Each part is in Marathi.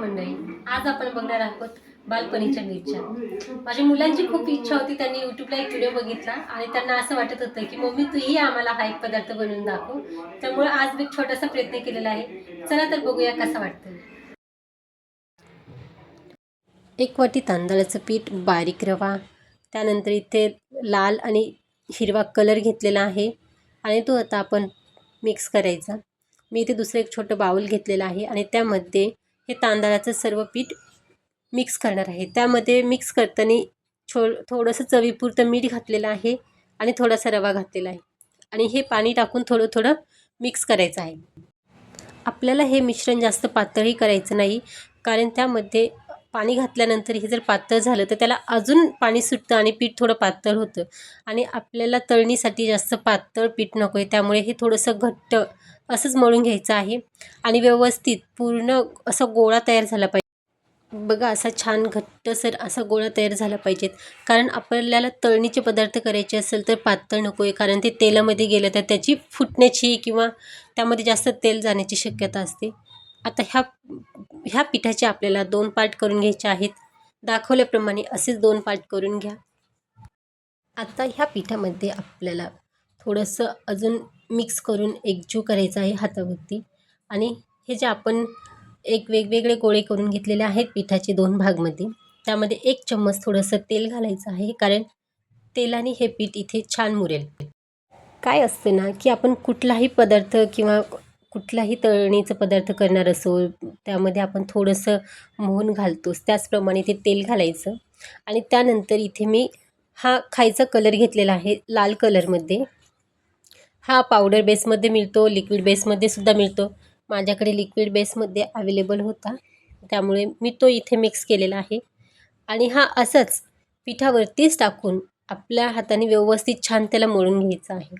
मंडळी आज आपण बघणार आहोत बालपणीच्या मिरच्या. माझ्या मुलांची खूप इच्छा होती त्यांनी युट्यूबला एक व्हिडिओ बघितला आणि त्यांना असं वाटत होतं की मम्मी तूही आम्हाला हा एक पदार्थ बनवून दाखव. त्यामुळे आज मी छोटासा प्रयत्न केलेला आहे. चला तर बघूया कसा वाटतं एक वाटी तांदळाचं पीठ बारीक रवा त्यानंतर इथे लाल आणि हिरवा कलर घेतलेला आहे आणि तो आता आपण मिक्स करायचा. मी इथे दुसरं एक छोटं बाऊल घेतलेलं आहे आणि त्यामध्ये हे तांदळाचं सर्व पीठ मिक्स करणार आहे. त्यामध्ये मिक्स करताना छो थोडंसं चवीपुरतं मीठ घातलेलं आहे आणि थोडासा रवा घातलेला आहे. आणि हे पाणी टाकून थोडं थोडं मिक्स करायचं आहे. आपल्याला हे मिश्रण जास्त पातळही करायचं नाही कारण त्यामध्ये पाणी घातल्यानंतर हे जर पातळ झालं तर त्याला अजून पाणी सुटतं आणि पीठ थोडं पातळ होतं. आणि आपल्याला तळणीसाठी जास्त पातळ पीठ नको आहे त्यामुळे हे थोडंसं घट्ट असंच मळून घ्यायचं आहे. आणि व्यवस्थित पूर्ण असा गोळा तयार झाला पाहिजे. बघा असा छान घट्टसर असा गोळा तयार झाला पाहिजेत. कारण आपल्याला तळणीचे पदार्थ करायचे असेल तर पातळ नको आहे कारण ते तेलामध्ये गेलं तर त्याची फुटण्याची किंवा त्यामध्ये जास्त तेल जाण्याची शक्यता असते. आता ह्या ह्या पिठाचे आपल्याला दोन पार्ट करून घ्यायचे आहेत. दाखवल्याप्रमाणे असेच दोन पार्ट करून घ्या. आता ह्या पिठामध्ये आपल्याला थोडंसं अजून मिक्स करून एकजीव करायचं आहे हातावरती. आणि हे जे आपण एक वेगवेगळे गोळे करून घेतलेले आहेत पिठाचे दोन भागमध्ये त्यामध्ये एक चम्मच थोडंसं तेल घालायचं आहे कारण तेलाने हे पीठ इथे छान मुरेल. काय असतं ना की आपण कुठलाही पदार्थ किंवा कुठलाही तळणीचं पदार्थ करणार असो त्यामध्ये आपण थोडंसं मोहन घालतोच त्याचप्रमाणे ते तेल घालायचं. आणि त्यानंतर इथे मी हा खायचा कलर घेतलेला आहे लाल कलरमध्ये. हा पावडर बेसमध्ये मिळतो लिक्विड बेसमध्ये सुद्धा मिळतो. माझ्याकडे लिक्विड बेसमध्ये अवेलेबल होता. त्यामुळे मी तो इथे मिक्स केलेला आहे. आणि हा असंच पिठावरतीच टाकून आपल्या हाताने व्यवस्थित छान त्याला मळून घ्यायचा आहे.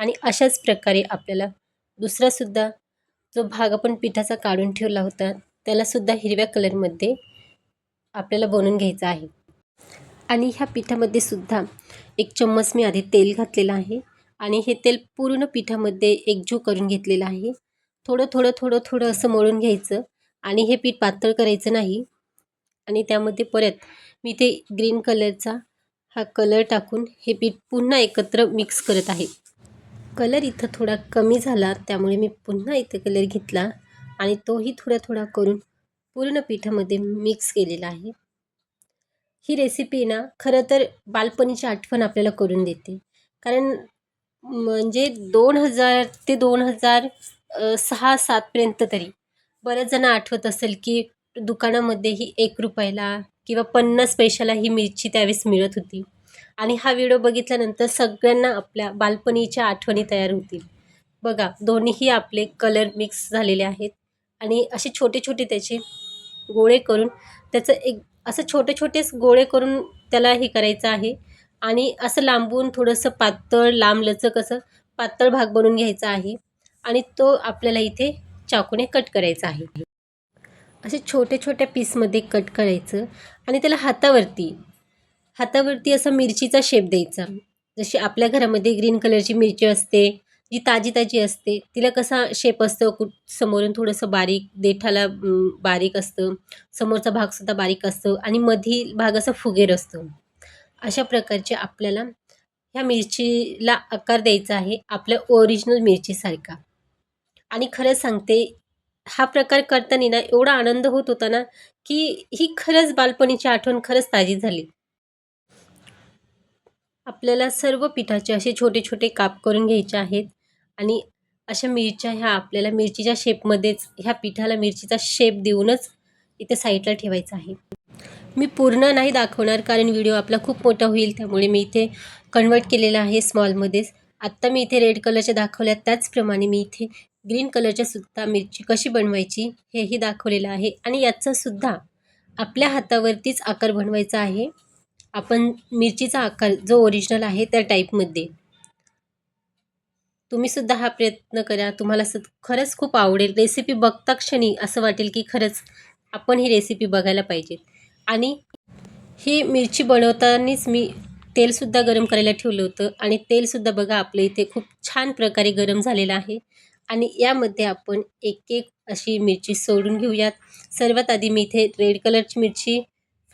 आणि अशाच प्रकारे आपल्याला दुसरासुद्धा जो भाग आपण पिठाचा काढून ठेवला होता त्यालासुद्धा हिरव्या कलरमध्ये आपल्याला बनवून घ्यायचा आहे. आणि ह्या पिठामध्ये सुद्धा एक चम्मच मी आधी तेल घातलेलं आहे आणि हे तेल पूर्ण पिठामध्ये एकजीव करून घेतलेलं आहे. थोडं थोडं थोडं थोडं असं मळून घ्यायचं आणि हे पीठ पातळ करायचं नाही. आणि त्यामध्ये परत मी ते ग्रीन कलरचा हा कलर टाकून हे पीठ पुन्हा एकत्र मिक्स करत आहे. कलर इथं थोडा कमी झाला त्यामुळे मी पुन्हा इथं कलर घेतला आणि तोही थोडा थोडा करून पूर्ण पिठामध्ये मिक्स केलेला आहे. ही रेसिपी ना खरं तर बालपणीची आठवण आपल्याला करून देते. कारण म्हणजे दोन हजार ते दोन हजार सहा सातपर्यंत तरी बऱ्याच जण आठवत असेल की दुकानामध्ये ही एक रुपयाला किंवा पन्नास पैशाला ही मिरची त्यावेळेस मिळत होती. आणि हा व्हिडिओ बघितल्यानंतर सगळ्यांना आपल्या बालपणीच्या आठवणी तयार होतील. बघा दोन्हीही आपले कलर मिक्स झालेले आहेत. आणि असे छोटे छोटे त्याचे गोळे करून त्याचं एक असं छोटे छोटेच गोळे करून त्याला हे करायचं आहे. आणि असं लांबून थोडंसं पातळ लांब लचक असं पातळ भाग बनवून घ्यायचा आहे. आणि तो आपल्याला इथे चाकूने कट करायचा आहे. असे छोटे छोट्या पीसमध्ये कट करायचं. आणि त्याला हातावरती हातावरती असा मिरचीचा शेप द्यायचा. जशी आपल्या घरामध्ये ग्रीन कलरची मिरची असते जी ताजी ताजी असते तिला कसा शेप असतो कुठ समोरून थोडंसं बारीक देठाला बारीक असतं समोरचा भागसुद्धा बारीक असतो आणि मधील भाग असा फुगेर असतो. अशा प्रकारचे आपल्याला ह्या मिरचीला आकार द्यायचा आहे आपल्या ओरिजिनल मिरचीसारखा. आणि खरंच सांगते हा प्रकार करताना ना एवढा आनंद होत होता ना की ही खरंच बालपणीची आठवण खरंच ताजी झाली. आपल्याला सर्व पिठाचे असे छोटे छोटे काप करून घ्यायचे आहेत. आणि अशा मिरच्या ह्या आपल्याला मिरचीच्या शेपमध्येच ह्या पिठाला मिरचीचा शेप देऊनच इथे साईडला ठेवायचा आहे. मी पूर्ण नाही दाखवणार कारण व्हिडिओ आपला खूप मोठा होईल त्यामुळे मी इथे कन्वर्ट केलेला आहे स्मॉलमध्येच आत्ता मी इथे रेड कलरच्या दाखवल्या त्याचप्रमाणे मी इथे ग्रीन कलरच्या सुद्धा मिरची कशी बनवायची हेही दाखवलेलं आहे. आणि याचासुद्धा आपल्या हातावरतीच आकार बनवायचा आहे. आपण मिरचीचा आकार जो ओरिजिनल आहे त्या टाईपमध्ये तुम्हीसुद्धा हा प्रयत्न करा. तुम्हाला स खरंच खूप आवडेल. रेसिपी बघता क्षणी असं वाटेल की खरंच आपण ही रेसिपी बघायला पाहिजे आणि ही मिरची बनवतानाच मी तेलसुद्धा गरम करायला ठेवलं होतं. आणि तेलसुद्धा बघा आपलं इथे खूप छान प्रकारे गरम झालेलं आहे. आणि यामध्ये आपण एक एक अशी मिरची सोडून घेऊयात. सर्वात आधी मी इथे रेड कलरची मिरची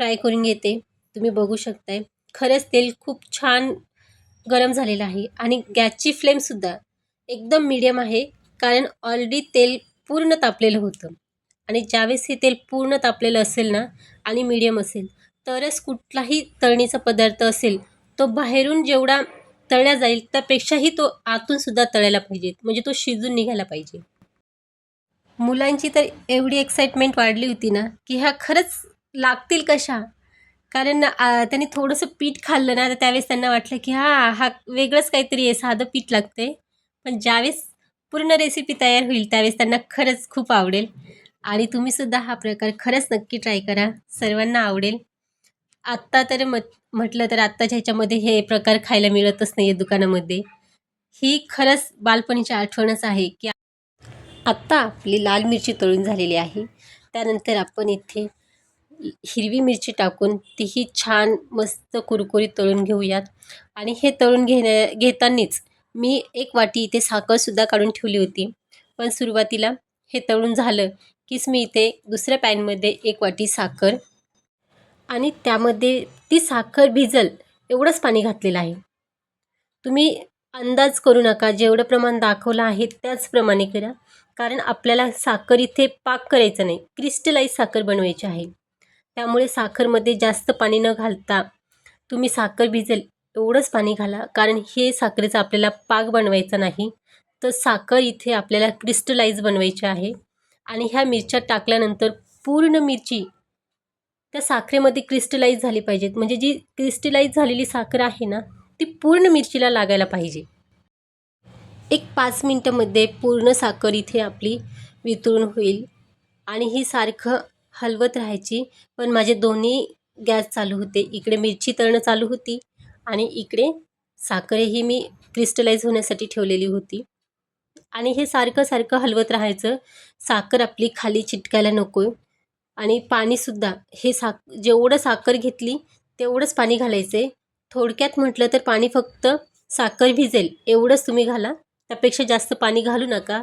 फ्राय करून घेते. तुम्ही बघू शकताय. खरंच तेल खूप छान गरम झालेलं आहे आणि गॅसची फ्लेमसुद्धा एकदम मीडियम आहे कारण ऑलरेडी तेल पूर्ण तापलेलं होतं. आणि ज्यावेळेस हे तेल पूर्ण तापलेलं असेल ना आणि मीडियम असेल तरच कुठलाही तळणीचा पदार्थ असेल तो बाहेरून जेवढा तळला जाईल त्यापेक्षाही तो आतून सुद्धा तळायला पाहिजे. म्हणजे तो शिजून निघायला पाहिजे. मुलांची तर एवढी एक्साइटमेंट वाढली होती ना की ह्या खरंच लागतील कशा? कारण त्यांनी थोडंसं पीठ खाल्लं ना तर त्यावेळेस त्यांना वाटलं की हा हा वेगळंच काहीतरी आहे साधं पीठ लागते पण ज्यावेळेस पूर्ण रेसिपी तयार होईल त्यावेळेस त्यांना खरंच खूप आवडेल. आणि तुम्हीसुद्धा हा प्रकार खरंच नक्की ट्राय करा. सर्वांना आवडेल. आत्ता तर मत म्हटलं तर आत्ताच्या ह्याच्यामध्ये हे प्रकार खायला मिळतच नाही आहे दुकानामध्ये. ही खरंच बालपणीची आठवणच आहे की आत्ता आपली लाल मिरची तळून झालेली आहे. त्यानंतर आपण इथे हिरवी मिरची टाकून तीही छान मस्त कुरकुरीत तळून घेऊयात. आणि हे तळून घेण्या घेतानाच मी एक वाटी इथे साखरसुद्धा काढून ठेवली होती. पण सुरुवातीला हे तळून झालं कीच मी इथे दुसऱ्या पॅनमध्ये एक वाटी साखर आणि त्यामध्ये ती साखर भिजल एवढंच पाणी घातलेलं आहे. तुम्ही अंदाज करू नका जेवढं प्रमाण दाखवलं आहे त्याचप्रमाणे करा. कारण आपल्याला साखर इथे पाक करायचं नाही. क्रिस्टलाईज साखर बनवायची आहे. त्यामुळे साखरमध्ये जास्त पाणी न घालता तुम्ही साखर भिजेल एवढंच पाणी घाला. कारण हे साखरेचा आपल्याला पाक बनवायचा नाही. तर साखर इथे आपल्याला क्रिस्टलाइज बनवायची आहे. आणि ह्या मिरच्या टाकल्यानंतर पूर्ण मिरची त्या साखरेमध्ये क्रिस्टलाइज झाली पाहिजेत. म्हणजे जी क्रिस्टलाइज झालेली साखर आहे ना ती पूर्ण मिरचीला लागायला पाहिजे. एक पाच मिनटामध्ये पूर्ण साखर इथे आपली वितळून होईल. आणि ही सारखं हलवत राहायची. पण माझे दोन्ही गॅस चालू होते. इकडे मिरची तळणं चालू होती आणि इकडे साखरही मी क्रिस्टलाइज होण्यासाठी ठेवलेली होती. आणि हे सारखं सारखं हलवत राहायचं. साखर आपली खाली चिटकायला नको. आणि पाणीसुद्धा हे साक जेवढं साखर घेतली तेवढंच पाणी घालायचं. आहे थोडक्यात म्हटलं तर पाणी फक्त साखर भिजेल. एवढंच तुम्ही घाला. त्यापेक्षा जास्त पाणी घालू नका.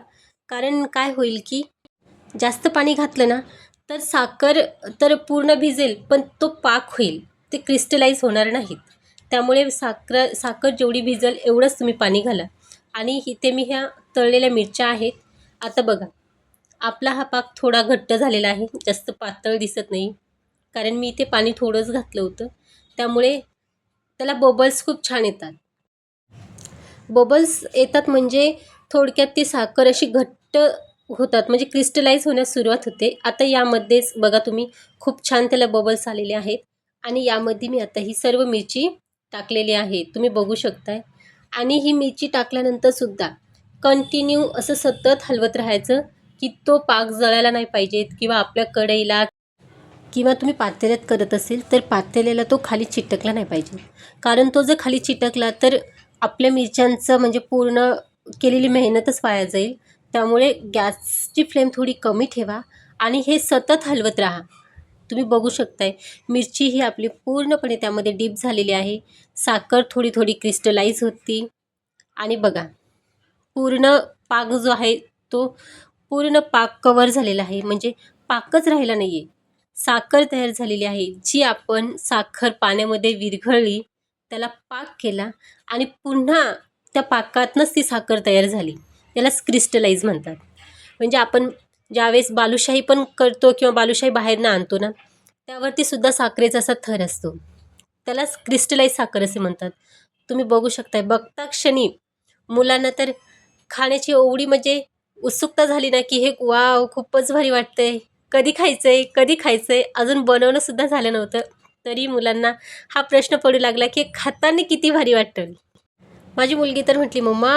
कारण काय होईल की जास्त पाणी घातलं ना तर साखर तर पूर्ण भिजेल पण तो पाक होईल. ते क्रिस्टलाइज होणार नाहीत. त्यामुळे साखर साखर जेवढी भिजेल एवढंच तुम्ही पाणी घाला. आणि इथे मी ह्या तळलेल्या मिरच्या आहेत. आता बघा आपला हा पाक थोडा घट्ट झालेला आहे. जास्त पातळ दिसत नाही. कारण मी इथे पाणी थोडंच घातलं होतं. त्यामुळे त्याला बबल्स खूप छान येतात. बबल्स येतात म्हणजे थोडक्यात ती साखर अशी घट्ट होतात. म्हणजे क्रिस्टलाइज होण्यास सुरुवात होते. आता यामध्येच बघा तुम्ही खूप छान त्याला बबल्स आलेले आहेत. आणि यामध्ये मी आता ही सर्व मिरची टाकलेली आहे. तुम्ही बघू शकताय. आणि ही मिरची टाकल्यानंतरसुद्धा कंटिन्यू असं सतत हलवत राहायचं की तो पाक जळायला नाही पाहिजेत किंवा आपल्या कढईला किंवा तुम्ही पातेल्यात करत असेल तर पातेल्याला तो खाली चिटकला नाही पाहिजे. कारण तो जर खाली चिटकला तर आपल्या मिरच्यांचं म्हणजे पूर्ण केलेली मेहनतच वाया जाईल. त्यामुळे गॅसची फ्लेम थोडी कमी ठेवा आणि हे सतत हलवत राहा. तुम्ही बघू शकताय मिरची ही आपली पूर्णपणे त्यामध्ये डीप झालेली आहे. साखर थोडी थोडी क्रिस्टलाइज होती. आणि बघा पूर्ण पाक जो आहे तो पूर्ण पाक कवर झालेला आहे. म्हणजे पाकच राहिला नाही आहे साखर तयार झालेली आहे. जी आपण साखर पाण्यामध्ये विरघळली त्याला पाक केला आणि पुन्हा त्या पाकातनंच ती साखर तयार झाली. त्यालाच क्रिस्टलाइज म्हणतात. म्हणजे आपण ज्यावेळेस बालुशाही पण करतो किंवा बालुशाही बाहेरनं आणतो ना त्यावरती सुद्धा साखरेचा असा थर असतो. त्यालाच क्रिस्टलाइज साखर असे म्हणतात. तुम्ही बघू शकताय बघता क्षणी मुलांना तर खाण्याची एवढी म्हणजे उत्सुकता झाली ना की हे वाव खूपच भारी वाटतंय. कधी खायचं आहे कधी खायचं आहे अजून बनवणंसुद्धा झालं नव्हतं. तरी मुलांना हा प्रश्न पडू लागला की खाताना किती भारी वाटतं. माझी मुलगी तर म्हटली मम्मा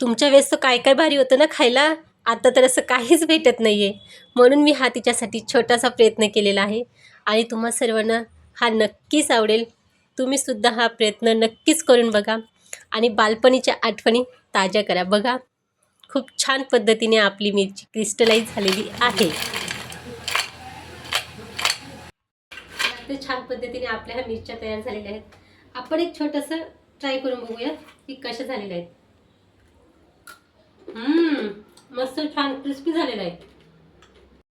तुमच्या वेळेस तर काय काय भारी होतं ना खायला? आता तर असं काहीच भेटत नाही आहे म्हणून मी हा तिच्यासाठी छोटासा प्रयत्न केलेला आहे. आणि तुम्हा सर्वांना हा नक्कीच आवडेल. तुम्हीसुद्धा हा प्रयत्न नक्कीच करून बघा. आणि बालपणीच्या आठवणी ताज्या करा. बघा खूप छान पद्धतीने आपली मिरची क्रिस्टलाइज झालेली आहे. तर छान पद्धतीने आपल्या ह्या मिरच्या तयार झालेल्या आहेत. आपण एक छोटंसं ट्राय करून बघूया की कशा झालेल्या आहेत. मस्त छान क्रिस्पी झालेला आहे.